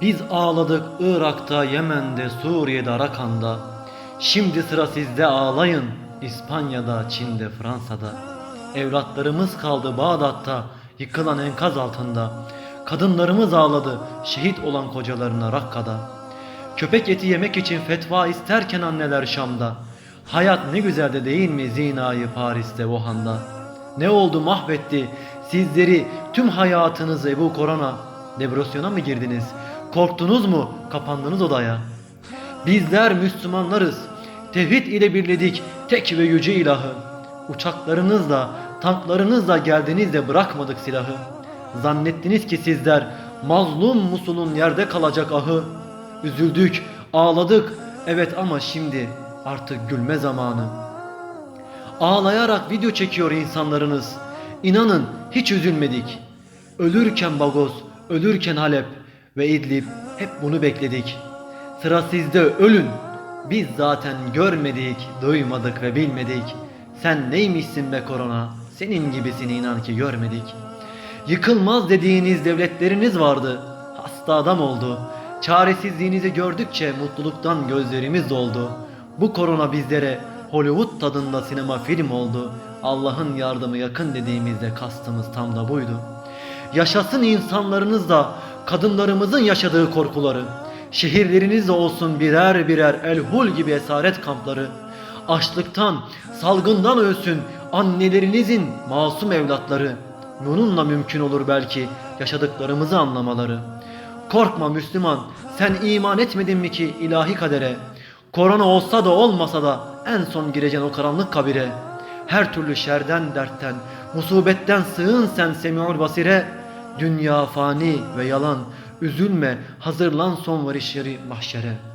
Biz ağladık Irak'ta, Yemen'de, Suriye'de, Arakan'da. Şimdi sıra sizde ağlayın İspanya'da, Çin'de, Fransa'da. Evlatlarımız kaldı Bağdat'ta, yıkılan enkaz altında. Kadınlarımız ağladı şehit olan kocalarına Rakka'da. Köpek eti yemek için fetva isterken anneler Şam'da. Hayat ne güzel de değil mi zinayı Paris'te, Wuhan'da. Ne oldu mahvetti sizleri tüm hayatınızı bu korona. Depresyona mı girdiniz? Korktunuz mu? Kapandınız odaya. Bizler Müslümanlarız. Tevhid ile birledik tek ve yüce ilahı. Uçaklarınızla, tanklarınızla geldiniz de bırakmadık silahı. Zannettiniz ki sizler mazlum Musul'un yerde kalacak ahı. Üzüldük, ağladık. Evet ama şimdi artık gülme zamanı. Ağlayarak video çekiyor insanlarınız. İnanın hiç üzülmedik. Ölürken Bagos, ölürken Halep ve İdlib hep bunu bekledik. Sıra sizde ölün. Biz zaten görmedik, duymadık ve bilmedik. Sen neymişsin be korona? Senin gibisini inan ki görmedik. Yıkılmaz dediğiniz devletleriniz vardı. Hasta adam oldu. Çaresizliğinizi gördükçe mutluluktan gözlerimiz doldu. Bu korona bizlere Hollywood tadında sinema film oldu. Allah'ın yardımı yakın dediğimizde kastımız tam da buydu. Yaşasın insanlarınız da kadınlarımızın yaşadığı korkuları. Şehirlerinizde olsun birer birer elhul gibi esaret kampları. Açlıktan, salgından ölsün annelerinizin masum evlatları. Bununla mümkün olur belki yaşadıklarımızı anlamaları. Korkma Müslüman, sen iman etmedin mi ki ilahi kadere? Korona olsa da olmasa da en son gireceksin o karanlık kabire. Her türlü şerden dertten, musibetten sığın sen Semiul Basire. Dünya fani ve yalan, üzülme, hazırlan son varış yeri mahşere.''